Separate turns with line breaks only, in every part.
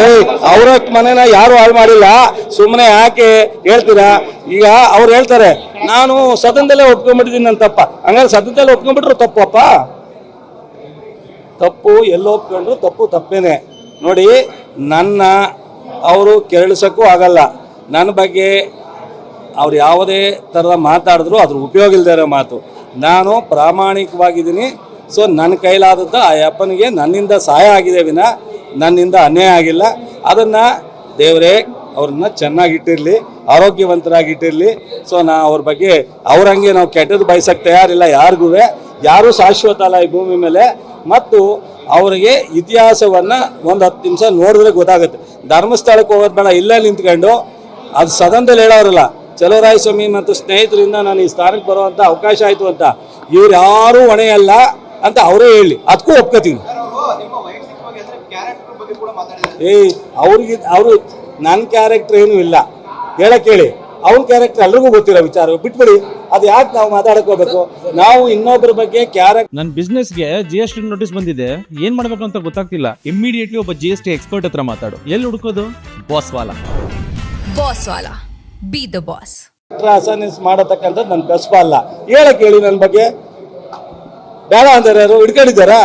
ಏಯ್, ಅವ್ರ ಮನೆನ ಯಾರು ಹಾಳು ಮಾಡಿಲ್ಲ? ಸುಮ್ಮನೆ ಯಾಕೆ ಹೇಳ್ತೀರಾ? ಈಗ ಅವ್ರು ಹೇಳ್ತಾರೆ, ನಾನು ಸದನದಲ್ಲೇ ಒಪ್ಕೊಂಡ್ಬಿಟ್ಟಿದ್ದೀನಿ ನನ್ನ ತಪ್ಪ ಹಂಗಾದ್ರೆ ಸದನದಲ್ಲೇ ಒಪ್ಕೊಂಡ್ಬಿಟ್ರು ತಪ್ಪಪ್ಪ ತಪ್ಪು, ಎಲ್ಲ ಒಪ್ಕೊಂಡ್ರು ತಪ್ಪು, ತಪ್ಪೇನೆ. ನೋಡಿ, ನನ್ನ ಅವರು ಕೆರಳಿಸೋಕ್ಕೂ ಆಗಲ್ಲ. ನನ್ನ ಬಗ್ಗೆ ಅವ್ರು ಯಾವುದೇ ಥರದ ಮಾತಾಡಿದ್ರು ಅದ್ರ ಉಪಯೋಗ ಇಲ್ಲದೆ ಮಾತು. ನಾನು ಪ್ರಾಮಾಣಿಕವಾಗಿದ್ದೀನಿ. ಸೊ, ನನ್ನ ಕೈಲಾದದ್ದು ಆ ಅಪ್ಪನಿಗೆ ನನ್ನಿಂದ ಸಹಾಯ ಆಗಿದೆ ವಿನ ನನ್ನಿಂದ ಅನ್ಯಾಯ ಆಗಿಲ್ಲ. ಅದನ್ನು ದೇವರೇ, ಅವ್ರನ್ನ ಚೆನ್ನಾಗಿಟ್ಟಿರಲಿ ಆರೋಗ್ಯವಂತರಾಗಿಟ್ಟಿರಲಿ. ಸೊ ನಾ ಅವ್ರ ಬಗ್ಗೆ ಅವ್ರಂಗೆ ನಾವು ಕೆಟ್ಟದ್ದು ಬಯಸಕ್ಕೆ ತಯಾರಿಲ್ಲ. ಯಾರಿಗೂ, ಯಾರೂ ಶಾಶ್ವತ ಅಲ್ಲ ಈ ಭೂಮಿ ಮೇಲೆ. ಮತ್ತು ಅವರಿಗೆ ಇತಿಹಾಸವನ್ನು ಒಂದು ಹತ್ತು ನಿಮಿಷ ನೋಡಿದ್ರೆ ಗೊತ್ತಾಗುತ್ತೆ. ಧರ್ಮಸ್ಥಳಕ್ಕೆ ಹೋಗೋದು ಬೇಡ, ಇಲ್ಲೇ ನಿಂತ್ಕೊಂಡು. ಅದು ಸದನದಲ್ಲಿ ಹೇಳೋರಲ್ಲ ಚಲೋರಾಯ ಸ್ವಾಮಿ ಮತ್ತು ಸ್ನೇಹಿತರಿಂದ ನಾನು ಈ ಸ್ಥಾನಕ್ಕೆ ಬರುವಂಥ ಅವಕಾಶ ಆಯಿತು ಅಂತ. ಇವ್ರು ಯಾರೂ ಹೊಣೆಯಲ್ಲ ಅಂತ ಅವರೇ ಹೇಳಿ. ಅದಕ್ಕೂ ಒಪ್ಕೋತೀನಿ
ನಿಮ್ಮ ವೈಯಕ್ತಿಕವಾಗಿ ಅಂದ್ರೆ ಕ್ಯಾರೆಕ್ಟರ್ ಬಗ್ಗೆ ಕೂಡ ಮಾತಾಡಿದ್ದಾರೆ
ಏಯ್ ಅವ್ರಿಗೆ ಅವರು ನನ್ನ ಕ್ಯಾರೆಕ್ಟರ್ ಏನೂ ಇಲ್ಲ. ಹೇಳಕ್ಕೆ ಹೇಳಿ ಅವ್ರ ಕ್ಯಾರೆಕ್ಟರ್ ಎಲ್ರಿಗೂ ಗೊತ್ತಿರೋ ವಿಚಾರ. ಬಿಟ್ಬಿಡಿ. ಅದು ಯಾಕೆ ನಾವು ಮಾತಾಡಕ್ ಹೋಗ್ಬೇಕು ನಾವು ಇನ್ನೊಬ್ಬರ ಬಗ್ಗೆ ಕ್ಯಾರೆಕ್ಟರ್
ನನ್ನ ಬಿಸ್ನೆಸ್ಗೆ ಜಿ ಎಸ್ ಟಿ ನೋಟಿಸ್ ಬಂದಿದೆ. ಏನ್ ಮಾಡ್ಬೇಕು ಅಂತ ಗೊತ್ತಾಗ್ತಿಲ್ಲ. ಇಮಿಡಿಯೇಟ್ಲಿ ಒಬ್ಬ ಜಿ ಎಸ್ ಟಿ ಎಕ್ಸ್ಪರ್ಟ್ ಹತ್ರ ಮಾತಾಡು. ಎಲ್ಲಿ ಹುಡುಕೋದು? Bosswallah.
Bosswallah. Be the boss
ಅಸನಿಸ್ ಮಾಡತಕ್ಕಂಥದ್ದು ನನ್ನ ಕಸ್ಪ ಅಲ್ಲ ಹೇಳಕ್ ಹೇಳಿ ನನ್ನ ಬಗ್ಗೆ. ಬೇಡ ಅಂತಾರೆ ಯಾರು ಹಿಡ್ಕೊಂಡಿದ್ದಾರಾ?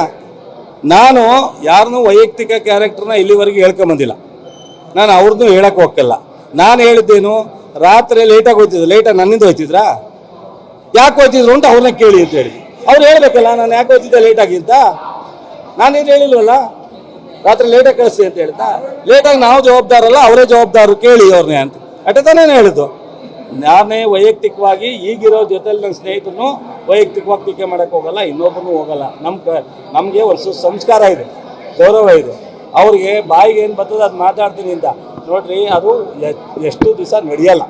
ನಾನು ಯಾರನ್ನೂ ವೈಯಕ್ತಿಕ ಕ್ಯಾರೆಕ್ಟರ್ನ ಇಲ್ಲಿವರೆಗೆ ಹೇಳ್ಕೊಂಬಂದಿಲ್ಲ ನಾನು ಅವ್ರದ್ದು ಹೇಳಕ್ಕೆ ಹೋಗಲ್ಲ ನಾನು ಹೇಳಿದ್ದೇನು, ರಾತ್ರಿ ಲೇಟಾಗಿ ಹೋಯ್ತಿದ್ರು ಲೇಟಾಗಿ ನನ್ನಿಂದ ಹೋಯ್ತಿದ್ರ? ಯಾಕೆ ಹೋಯ್ತಿದ್ರು ಅಂತ ಅವ್ರನ್ನ ಕೇಳಿ ಅಂತ ಹೇಳಿ. ಅವ್ರು ಹೇಳಬೇಕಲ್ಲ, ನಾನು ಯಾಕೆ ಹೋಯ್ತಿದ್ದೆ ಲೇಟಾಗಿ ಅಂತ? ನಾನೇನು ಹೇಳಿಲ್ವಲ್ಲ? ರಾತ್ರಿ ಲೇಟಾಗಿ ಕಳಿಸಿ ಅಂತ ಹೇಳ್ತಾ ಲೇಟಾಗಿ ನಾವು ಜವಾಬ್ದಾರಲ್ಲ, ಅವರೇ ಜವಾಬ್ದಾರರು ಕೇಳಿ ಅವ್ರನ್ನೇ ಅಂತ. ಅಟೆ ತಾನೇ ಹೇಳಿದ್ದು. ನಾನೇ ವೈಯಕ್ತಿಕವಾಗಿ ಈಗಿರೋ ಜೊತೆಲಿ ನನ್ನ ಸ್ನೇಹಿತರನ್ನು ವೈಯಕ್ತಿಕವಾಗಿ ಟೀಕೆ ಮಾಡೋಕ್ಕೆ ಹೋಗಲ್ಲ ಇನ್ನೊಬ್ಬನು ಹೋಗಲ್ಲ. ನಮ್ಮ ನಮಗೆ ಒಂದು ಸಂಸ್ಕಾರ ಇದೆ, ಗೌರವ ಇದೆ. ಅವ್ರಿಗೆ ಬಾಯಿಗೆ ಏನು ಬರ್ತದೆ ಅದು ಮಾತಾಡ್ತೀನಿ ಅಂತ. ನೋಡ್ರಿ, ಅದು ಎಷ್ಟು ದಿವಸ ನಡೆಯಲ್ಲ.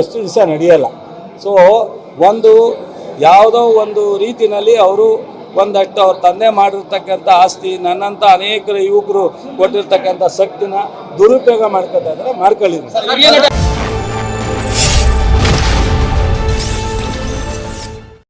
ಎಷ್ಟು ದಿವಸ ನಡೆಯಲ್ಲ. ಸೊ ಒಂದು ಯಾವುದೋ ಒಂದು ರೀತಿಯಲ್ಲಿ ಅವರು ಒಂದಷ್ಟು ಅವ್ರ ತಂದೆ ಮಾಡಿರ್ತಕ್ಕಂಥ ಆಸ್ತಿ ನನ್ನಂಥ ಅನೇಕ ಯುವಕರು ಕೊಟ್ಟಿರ್ತಕ್ಕಂಥ ಶಕ್ತಿನ ದುರುಪಯೋಗ ಮಾಡ್ಕೊತಾ ಇದ್ದಾರೆ ಮಾಡ್ಕೊಳ್ಳಿ